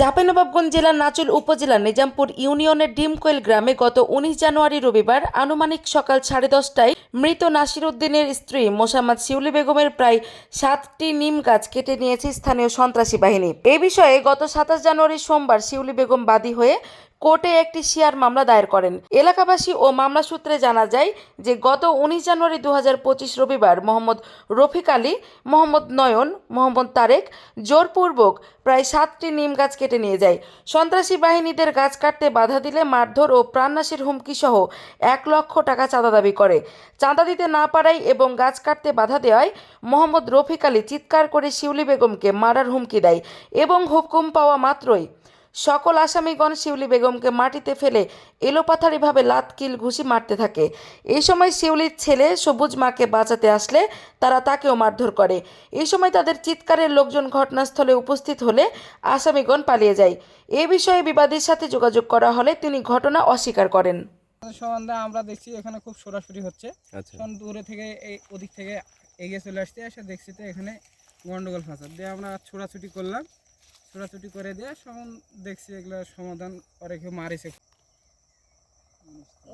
চাঁপাইনবাবগঞ্জ জেলার নাচুল উপজেলা নিজামপুর ইউনিয়নের ডিমকোয়েল গ্রামে গত উনিশ জানুয়ারি রবিবার আনুমানিক সকাল সাড়ে দশটায় মৃত নাসির উদ্দিনের স্ত্রী মোসাম্মদ শিউলি বেগমের প্রায় সাতটি নিম গাছ কেটে নিয়েছে স্থানীয় সন্ত্রাসী বাহিনী। এ বিষয়ে গত সাতাশ জানুয়ারি সোমবার শিউলি বেগম বাদী হয়ে কোর্টে একটি শিয়ার মামলা দায়ের করেন। এলাকাবাসী ও মামলা সূত্রে জানা যায় যে, গত উনিশ জানুয়ারি দু হাজার পঁচিশ রবিবার মোহাম্মদ রফিক আলী, মোহাম্মদ নয়ন, মোহাম্মদ তারেক জোরপূর্বক প্রায় সাতটি নিম গাছ কেটে নিয়ে যায়। সন্ত্রাসী বাহিনীদের গাছ কাটতে বাধা দিলে মারধর ও প্রাণনাশের হুমকি সহ এক লক্ষ টাকা চাঁদা দাবি করে। চাঁদা দিতে না পারায় এবং গাছ কাটতে বাধা দেওয়ায় মোহাম্মদ রফিক আলী চিৎকার করে শিউলি বেগমকে মারার হুমকি দেয় এবং হুকুম পাওয়া মাত্রই সকল আসামিগণ শিউলি বেগমকে মাটিতে ফেলে এলোপাথারিভাবে লাতকিল ঘুষি মারতে থাকে। এই সময় শিউলির ছেলে সবুজ মাকে বাঁচাতে আসলে তারা তাকেও মারধর করে। এই সময় তাদের চিৎকারের লোকজন ঘটনাস্থলে উপস্থিত হলে আসামিগণ পালিয়ে যায়। এ বিষয়ে বিবাদীর সাথে যোগাযোগ করা হলে তিনি ঘটনা অস্বীকার করেন। সম্বন্ধে আমরা দেখছি এখানে খুব সরাসরি হচ্ছে। আচ্ছা। তখন দূরে থেকে এই ওদিক থেকে এগিয়ে চলে আসতে এসে দেখছি তো এখানে গন্ডগোল ফাঁসা। দিয়ে আমরা ছোড়াছুটি করলাম। ছোড়াছুটি করে দিয়ে তখন দেখছি এগুলো সমাধান করে কেউ মারিছে।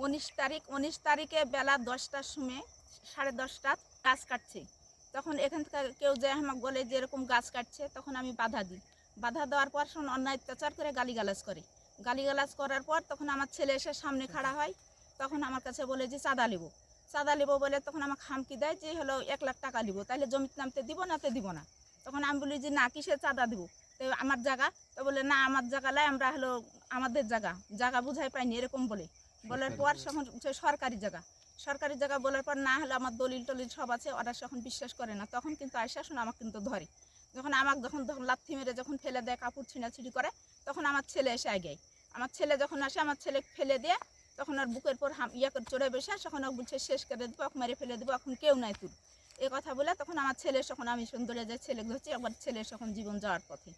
উনিশ তারিখ, উনিশ তারিখে বেলা দশটার সময়, সাড়ে দশটা গাছ কাটছে। তখন এখান থেকে কেউ যে আমাকে বলে যে এরকম গাছ কাটছে, তখন আমি বাধা দিই। বাধা দেওয়ার পর শোন অন্যায় অত্যাচার করে গালিগালাজ করে। গালিগালাজ করার পর তখন আমার ছেলে এসে সামনে খাড়া হয়। তখন আমার কাছে বলে যে, চাঁদা নেব। চাঁদা নেব বলে তখন আমাকে খামকি দেয় যে, হলো এক লাখ টাকা নিবো। তাহলে জমিতে নামতে দিব না তে দিব না। তখন আমি বলি যে, না কিসে চাঁদা দিব? তো আমার জায়গা। তো বলে না আমার জায়গায় আমরা হলো আমাদের জায়গা। জায়গা বুঝাই পাইনি এরকম বলে। বলার পর তখন সরকারি জায়গা। সরকারি জায়গা বলার পর না হলে আমার দলিল টলিল সব আছে ওরা যখন বিশ্বাস করে না। তখন কিন্তু আয়সা শুনে আমাকে কিন্তু ধরে। যখন আমাকে যখন যখন লাথি মেরে যখন ফেলে দেয় কাপড় ছিঁড়াছিড়ি করে তখন আমার ছেলে এসে আগে আমার ছেলে যখন আসে আমার ছেলে ফেলে দিয়ে তখন আর বুকের পর হাম ইয়ে করে চড়ে বসে তখন ও বলছে শেষ করে দেবো ওকে মেরে ফেলে দেবো এখন কেউ নাই তুল এই কথা বলে তখন আমার ছেলে সখন আমি সুন্দর যে ছেলে ধরছি আমার ছেলে সখন জীবন যাওয়ার পথে।